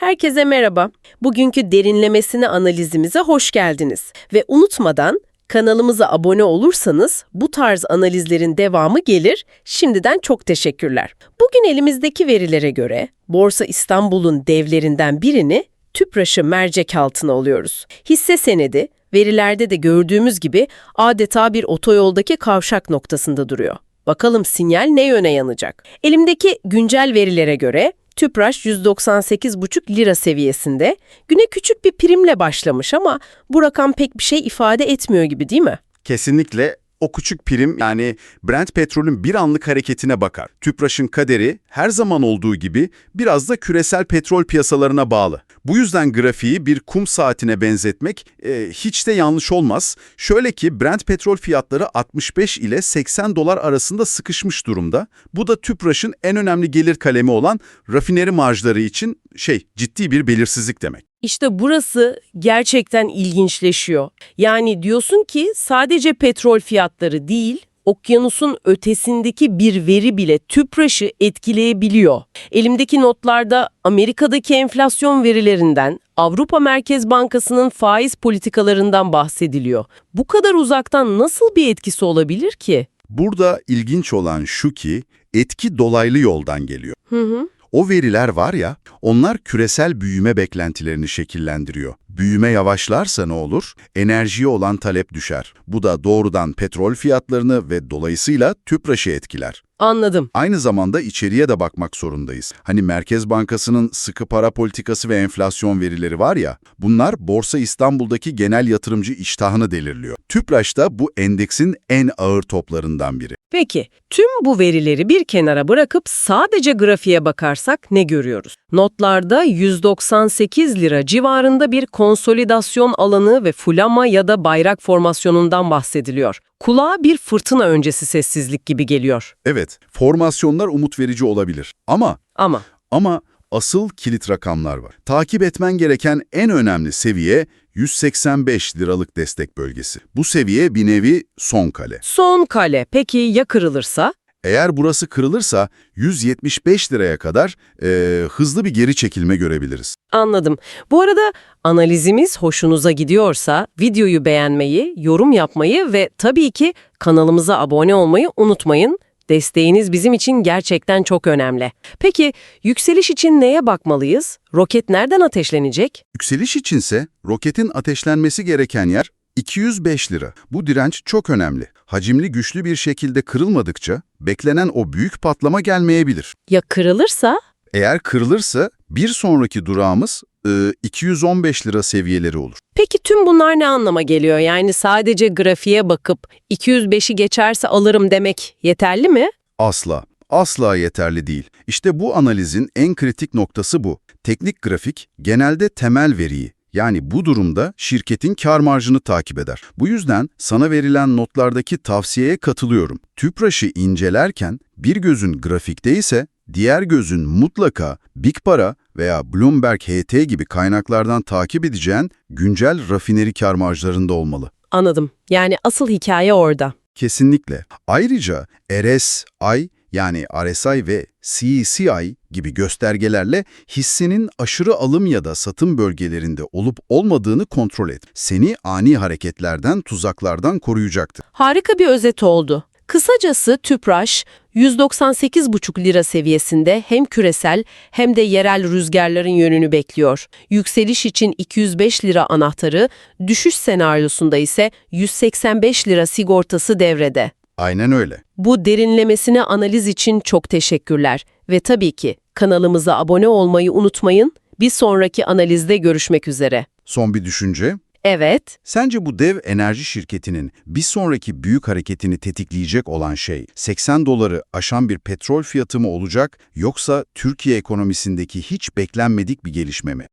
Herkese merhaba. Bugünkü derinlemesine analizimize hoş geldiniz. Ve unutmadan kanalımıza abone olursanız bu tarz analizlerin devamı gelir. Şimdiden çok teşekkürler. Bugün elimizdeki verilere göre Borsa İstanbul'un devlerinden birini TÜPRAŞ'ı mercek altına alıyoruz. Hisse senedi verilerde de gördüğümüz gibi adeta bir otoyoldaki kavşak noktasında duruyor. Bakalım sinyal ne yöne yanacak? Elimdeki güncel verilere göre TÜPRAŞ 198,5 lira seviyesinde. Güne küçük bir primle başlamış ama bu rakam pek bir şey ifade etmiyor gibi değil mi? Kesinlikle o küçük prim yani Brent petrolün bir anlık hareketine bakar. Tüpraş'ın kaderi her zaman olduğu gibi biraz da küresel petrol piyasalarına bağlı. Bu yüzden grafiği bir kum saatine benzetmek e, hiç de yanlış olmaz. Şöyle ki Brent petrol fiyatları 65 ile 80 dolar arasında sıkışmış durumda. Bu da Tüpraş'ın en önemli gelir kalemi olan rafineri marjları için şey ciddi bir belirsizlik demek. İşte burası gerçekten ilginçleşiyor. Yani diyorsun ki sadece petrol fiyatları değil, okyanusun ötesindeki bir veri bile TÜPRAŞ'ı etkileyebiliyor. Elimdeki notlarda Amerika'daki enflasyon verilerinden, Avrupa Merkez Bankası'nın faiz politikalarından bahsediliyor. Bu kadar uzaktan nasıl bir etkisi olabilir ki? Burada ilginç olan şu ki etki dolaylı yoldan geliyor. Hı hı. O veriler var ya, onlar küresel büyüme beklentilerini şekillendiriyor. Büyüme yavaşlarsa ne olur? Enerjiye olan talep düşer. Bu da doğrudan petrol fiyatlarını ve dolayısıyla tüpraşı etkiler. Anladım. Aynı zamanda içeriye de bakmak zorundayız. Hani Merkez Bankası'nın sıkı para politikası ve enflasyon verileri var ya, bunlar Borsa İstanbul'daki genel yatırımcı iştahını delirliyor. Tüpraş da bu endeksin en ağır toplarından biri. Peki, tüm bu verileri bir kenara bırakıp sadece grafiğe bakarsak ne görüyoruz? Notlarda 198 lira civarında bir konsolidasyon alanı ve fulama ya da bayrak formasyonundan bahsediliyor. Kulağa bir fırtına öncesi sessizlik gibi geliyor. Evet, formasyonlar umut verici olabilir. Ama Ama Ama asıl kilit rakamlar var. Takip etmen gereken en önemli seviye 185 liralık destek bölgesi. Bu seviye bir nevi son kale. son kale peki ya kırılırsa? Eğer burası kırılırsa 175 liraya kadar eee, hızlı bir geri çekilme görebiliriz. Anladım. Bu arada analizimiz hoşunuza gidiyorsa videoyu beğenmeyi, yorum yapmayı ve tabii ki kanalımıza abone olmayı unutmayın. Desteğiniz bizim için gerçekten çok önemli. Peki yükseliş için neye bakmalıyız? Roket nereden ateşlenecek? Yükseliş içinse roketin ateşlenmesi gereken yer 205 lira. Bu direnç çok önemli. Hacimli güçlü bir şekilde kırılmadıkça beklenen o büyük patlama gelmeyebilir. Ya kırılırsa? Eğer kırılırsa bir sonraki durağımız e, 215 lira seviyeleri olur. Peki tüm bunlar ne anlama geliyor? Yani sadece grafiğe bakıp 205'i geçerse alırım demek yeterli mi? Asla, asla yeterli değil. İşte bu analizin en kritik noktası bu. Teknik grafik genelde temel veriyi, yani bu durumda şirketin kar marjını takip eder. Bu yüzden sana verilen notlardaki tavsiyeye katılıyorum. Tüpraş'ı incelerken bir gözün grafikte ise diğer gözün mutlaka Big Para veya Bloomberg HT gibi kaynaklardan takip edeceğin güncel rafineri kar marjlarında olmalı. Anladım. Yani asıl hikaye orada. Kesinlikle. Ayrıca RSI yani RSI ve CCI gibi göstergelerle hissenin aşırı alım ya da satım bölgelerinde olup olmadığını kontrol et. Seni ani hareketlerden, tuzaklardan koruyacaktır. Harika bir özet oldu. Kısacası TÜPRAŞ 198,5 lira seviyesinde hem küresel hem de yerel rüzgarların yönünü bekliyor. Yükseliş için 205 lira anahtarı, düşüş senaryosunda ise 185 lira sigortası devrede. Aynen öyle. Bu derinlemesine analiz için çok teşekkürler ve tabii ki kanalımıza abone olmayı unutmayın. Bir sonraki analizde görüşmek üzere. Son bir düşünce. Evet, Sence bu dev enerji şirketinin bir sonraki büyük hareketini tetikleyecek olan şey 80 doları aşan bir petrol fiyatı mı olacak yoksa Türkiye ekonomisindeki hiç beklenmedik bir gelişme mi?